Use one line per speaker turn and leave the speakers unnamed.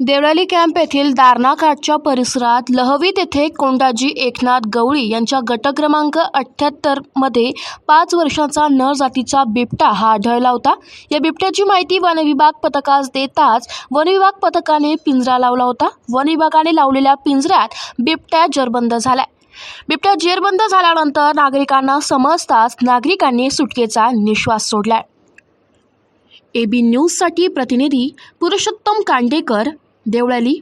Deolali camp येथील दारणाघाटच्या परिसरात लहवी तेथे कोंडाजी एकनाथ गवळी यांच्या गट क्रमांक अठ्ठ्याहत्तरमध्ये पाच वर्षांचा नर जातीचा बिबटा हा आढळला होता. या बिबट्याची माहिती वनविभाग पथकास देताच वनविभाग पथकाने पिंजरा लावला होता. वनविभागाने लावलेल्या पिंजऱ्यात बिबट्या जरबंद झाल्या. बिबट्या जेरबंद झाल्यानंतर नागरिकांना समजताच नागरिकांनी सुटकेचा निश्वास सोडला ए बी न्यूजसाठी प्रतिनिधी पुरुषोत्तम कांडेकर देवळाली